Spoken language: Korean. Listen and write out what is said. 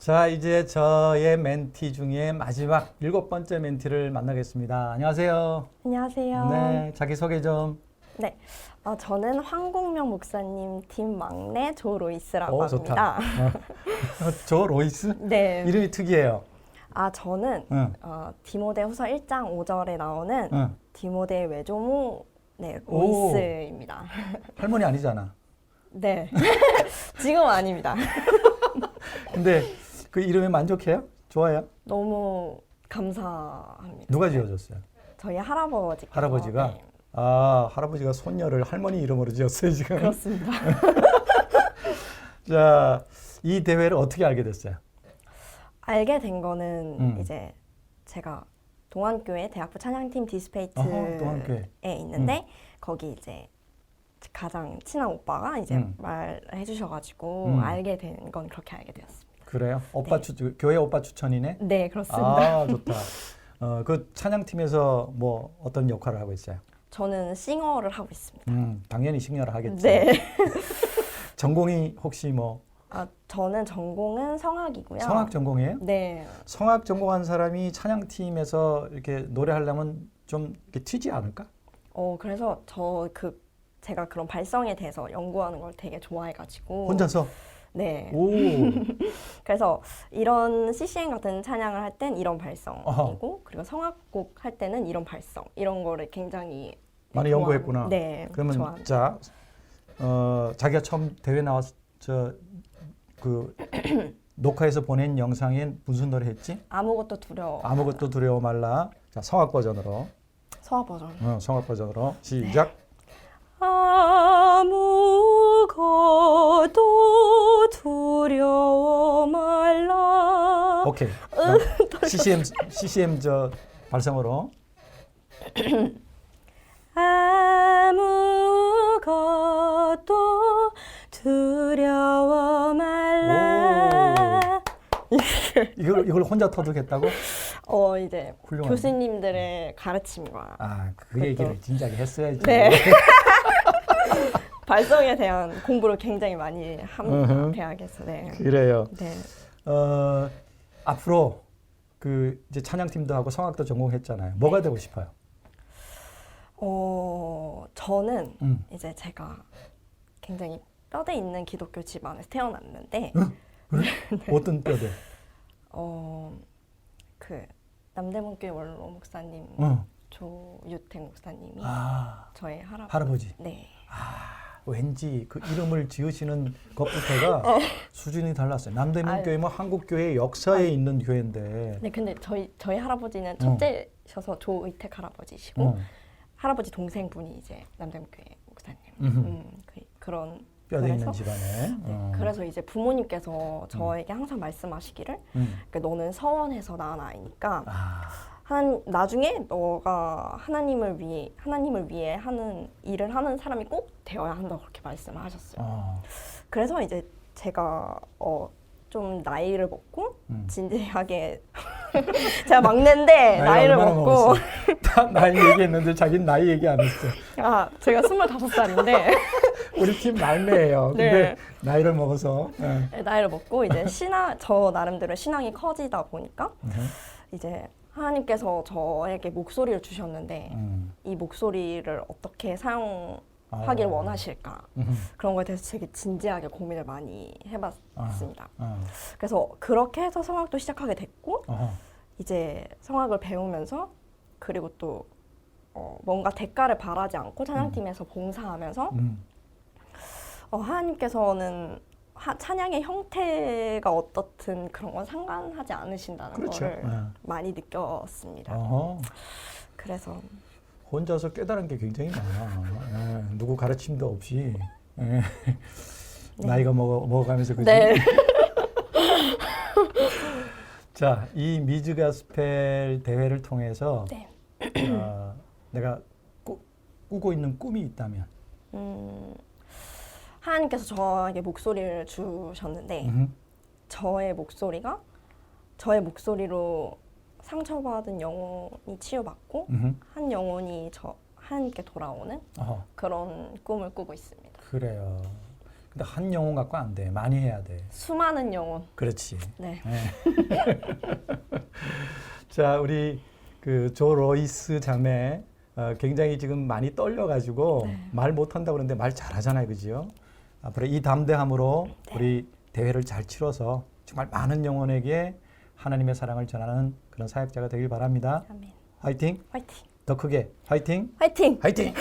자, 이제 저의 멘티 중에 마지막 일곱 번째 멘티를 만나겠습니다. 안녕하세요. 안녕하세요. 네, 자기 소개 좀. 네, 어, 저는 황공명 목사님 팀 막내 조 로이스라고 오, 좋다. 합니다. 어, 저 로이스? 네. 이름이 특이해요. 아 저는 응, 어, 디모데 후서 1장 5절에 나오는 응. 디모데 외조모 네 오. 로이스입니다. 할머니 아니잖아. 네. 지금 아닙니다. 근데 그 이름에 만족해요? 좋아요? 너무 감사합니다. 누가 지어줬어요? 저희 할아버지. 할아버지가? 네, 아, 할아버지가 손녀를 할머니 이름으로 지었어요, 지금. 그렇습니다. 자, 이 대회를 어떻게 알게 됐어요? 알게 된 거는 음. 이제 제가 동안교회 대학부 찬양팀 디스페이트에 동안교회. 있는데 거기 이제 가장 친한 오빠가 이제 음. 말해 주셔가지고 음. 알게 된 건 그렇게 알게 되었습니다. 그래요? 오빠 네. 추, 교회 오빠 추천이네? 네 그렇습니다. 아, 좋다. 어, 그 찬양팀에서 뭐 어떤 역할을 하고 있어요? 저는 싱어를 하고 있습니다. 음, 당연히 식렬을 하겠지. 네. 전공이 혹시 뭐 아 저는 전공은 성악이고요. 성악 전공이에요? 네. 성악 전공한 사람이 찬양팀에서 이렇게 노래하려면 좀 이렇게 튀지 않을까? 어 그래서 저 그 제가 그런 발성에 대해서 연구하는 걸 되게 좋아해가지고 혼자서? 네. 오, 그래서 이런 CCM 같은 찬양을 할 땐 이런 발성이고 어허. 그리고 성악곡 할 때는 이런 발성 이런 거를 굉장히 많이 좋아하는- 연구했구나. 네. 그러면 좋아합니다. 자, 어, 자기가 처음 대회 나와서 저그 녹화해서 보낸 영상엔 무슨 노래 했지? 아무것도 두려워. 아무것도 두려워 말라. 자, 성악 버전으로. 서화 버전. 어, 성악 버전으로 시작. 아무것도 두려워 말라. 오케이. CCM CCM 저 발성으로. 아무것도 두려워 말라. 이걸 이걸 혼자 터득했다고? 어 이제 훌륭하네. 교수님들의 가르침과 아, 그 얘기를 진작에 했어야지. 네. 발성에 대한 공부를 굉장히 많이 합니다. 대학에서. 네. 그래요. 네. 어, 앞으로 그 이제 찬양팀도 하고 성악도 전공했잖아요. 뭐가 되고 싶어요? 어 저는 음. 이제 제가 굉장히 뼈대 있는 기독교 집안에서 태어났는데 어떤 뼈대? 어 그 남대문교회 원로 목사님 어. 조유택 목사님이 아, 저의 할아버지. 할아버지. 네. 왠지 그 이름을 지으시는 것부터가 수준이 달랐어요. 남대문 아유. 교회면 한국 교회 역사에 있는 교회인데. 네, 근데 저희 저희 할아버지는 어. 첫째셔서 조의택 할아버지시고 어, 할아버지 동생분이 이제 남대문 교회 목사님. 음흠. 음, 그, 그런 뼈대 있는? 집안에. 네, 어. 그래서 이제 부모님께서 저에게 항상 말씀하시기를 음. 그러니까 너는 서원에서 낳은 아이니까 아, 하나님, 나중에 너가 하나님을 위해 하나님을 위해 하는 일을 하는 사람이 꼭 되어야 한다고 그렇게 말씀을 하셨어요. 어, 그래서 이제 제가 어, 좀 나이를 먹고 음. 진지하게 제가 막내인데 나이가 나이를 먹고? 다 나이 얘기했는데 자기는 나이 얘기 안 했어. 아 제가 25살인데 우리 팀 막내예요. 근데 네. 나이를 먹어서. 예. 나이를 먹고 이제 신앙 저 나름대로 신앙이 커지다 보니까 음. 이제 하나님께서 저에게 목소리를 주셨는데 음. 이 목소리를 어떻게 사용하기를 어. 원하실까 음. 그런 거에 대해서 되게 진지하게 고민을 많이 해봤습니다. 어. 그래서 그렇게 해서 성악도 시작하게 됐고 어허. 이제 성악을 배우면서 그리고 또 어, 뭔가 대가를 바라지 않고 찬양팀에서 봉사하면서 음. 어, 하나님께서는 하, 찬양의 형태가 어떻든 그런 건 상관하지 않으신다는 그렇죠. 거를 예. 많이 느꼈습니다. 어허. 그래서 혼자서 깨달은 게 굉장히 많아. 예, 누구 가르침도 없이 예. 나이가 먹어 먹어가면서 그지. 네. 자, 이 미즈 가스펠 대회를 통해서 네. 어, 내가 꾸, 꾸고 있는 꿈이 있다면, 음, 하나님께서 저에게 목소리를 주셨는데 음, 저의 목소리가 저의 목소리로 상처받은 영혼이 치유받고 음, 한 영혼이 저 하나님께 돌아오는 어허, 그런 꿈을 꾸고 있습니다. 그래요. 근데 한 영혼 갖고 안 돼. 많이 해야 돼. 수많은 영혼. 그렇지. 네. 자, 우리 그 조 로이스 자매 어, 굉장히 지금 많이 떨려가지고 말 못한다고 그러는데 말 잘하잖아요, 그지요? 앞으로 이 담대함으로 우리 대회를 잘 치러서 정말 많은 영혼에게 하나님의 사랑을 전하는 그런 사역자가 되길 바랍니다. 아멘. 화이팅! 화이팅. 더 크게 화이팅! 화이팅. 화이팅!